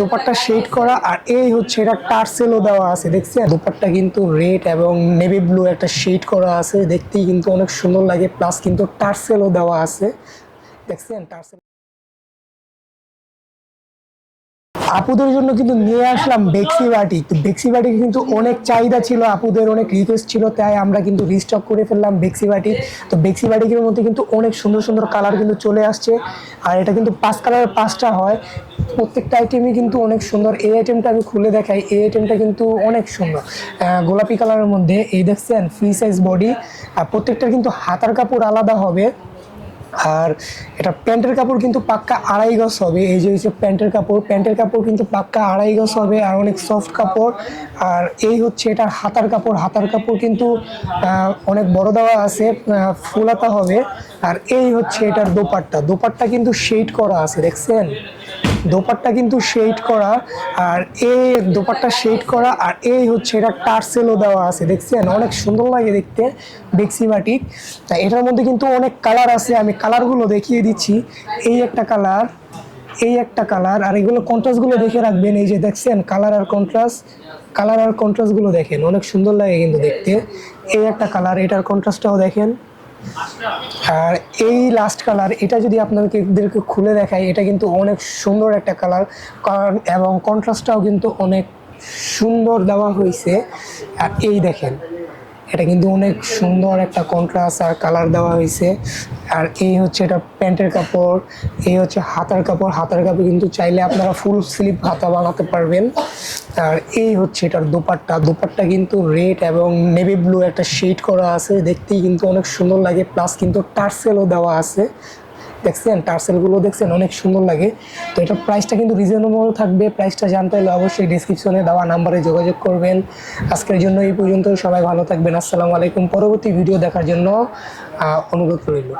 Dupatta shade করা আর এই হচ্ছে এটা টার্সেলও দেওয়া আছে, দেখছেন? দোপাট্টা কিন্তু রেড এবং নেভি ব্লু একটা শেড করা আছে, দেখতেই কিন্তু অনেক সুন্দর লাগে প্লাস কিন্তু টার্সেলও দেওয়া আছে, দেখছেন? টার্সেল আপুদের জন্য কিন্তু নিয়ে আসলাম বেক্সি বাটি। তো বেক্সি বাটি কিন্তু অনেক চাহিদা ছিল, আপুদের অনেক রিকোয়েস্ট ছিল, তাই আমরা কিন্তু রিস্টক করে ফেললাম বেক্সি বাটি। তো বেক্সি বাটিকের মধ্যে কিন্তু অনেক সুন্দর সুন্দর কালার কিন্তু চলে আসছে। আর এটা কিন্তু পাঁচ কালারের পাঁচটা হয়। প্রত্যেকটা আইটেমই কিন্তু অনেক সুন্দর। এই আইটেমটা আমি খুলে দেখাই। এই আইটেমটা কিন্তু অনেক সুন্দর। গোলাপি কালারের মধ্যে, এই দেখছেন ফ্রি সাইজ বডি আর প্রত্যেকটার কিন্তু হাতার কাপড় আলাদা হবে। আর এটা প্যান্টের কাপড় কিন্তু পাক্কা আড়াই গজ হবে। এই যে হচ্ছে প্যান্টের কাপড় প্যান্টের কাপড় কিন্তু পাক্কা আড়াই গজ হবে আর অনেক সফট কাপড়। আর এই হচ্ছে এটার হাতার কাপড়। হাতার কাপড় কিন্তু অনেক বড় দেওয়া আছে ফুলাতা হবে। আর এই হচ্ছে এটার দোপাট্টা। দোপাট্টা কিন্তু শেড করা আছে, দেখছেন? দোপাট্টা কিন্তু শেড করা, আর এই দোপাট্টা শেড করা, আর এই হচ্ছে এটা টার্সেলও দেওয়া আছে, দেখছেন? অনেক সুন্দর লাগে দেখতে বেক্সি বাটিক তা এটার মধ্যে কিন্তু অনেক কালার আছে, আমি কালারগুলো দেখিয়ে দিচ্ছি। এই একটা কালার এই একটা কালার আর এগুলো কন্ট্রাস্টগুলো দেখে রাখবেন, এই যে দেখছেন? কালার আর কন্ট্রাস্ট কালার আর কন্ট্রাস্টগুলো দেখেন, অনেক সুন্দর লাগে কিন্তু দেখতে। এই একটা কালার এটার কন্ট্রাস্টটাও দেখেন। আর এই লাস্ট কালার এটা যদি আপনাদেরকে খুলে দেখাই, এটা কিন্তু অনেক সুন্দর একটা কালার কারণ এবং কন্ট্রাস্টটাও কিন্তু অনেক সুন্দর দেওয়া হয়েছে আর এই দেখেন, এটা কিন্তু অনেক সুন্দর একটা কন্ট্রাস্ট আর কালার দেওয়া হয়েছে আর এই হচ্ছে এটা প্যান্টের কাপড়, এই হচ্ছে হাতার কাপড়। হাতার কাপড় কিন্তু চাইলে আপনারা ফুল স্লিভ হাতা বানাতে পারবেন। আর এই হচ্ছে এটার দোপাট্টা। দোপাট্টা কিন্তু রেড এবং নেভি ব্লু একটা শেড করা আছে। দেখতেই কিন্তু অনেক সুন্দর লাগে। প্লাস কিন্তু টার্সেলও দেওয়া আছে। দেখছেন? টার্সেলগুলো দেখছেন? অনেক সুন্দর লাগে। তো এটার প্রাইসটা কিন্তু রিজনেবল থাকবে। প্রাইসটা জানতে হলে অবশ্যই ডিসক্রিপশনে দেওয়া নাম্বারে যোগাযোগ করবেন। আজকের জন্য এই পর্যন্ত সবাই ভালো থাকবেন। আসসালামু আলাইকুম। পরবর্তী ভিডিও দেখার জন্য অনুরোধ রইল।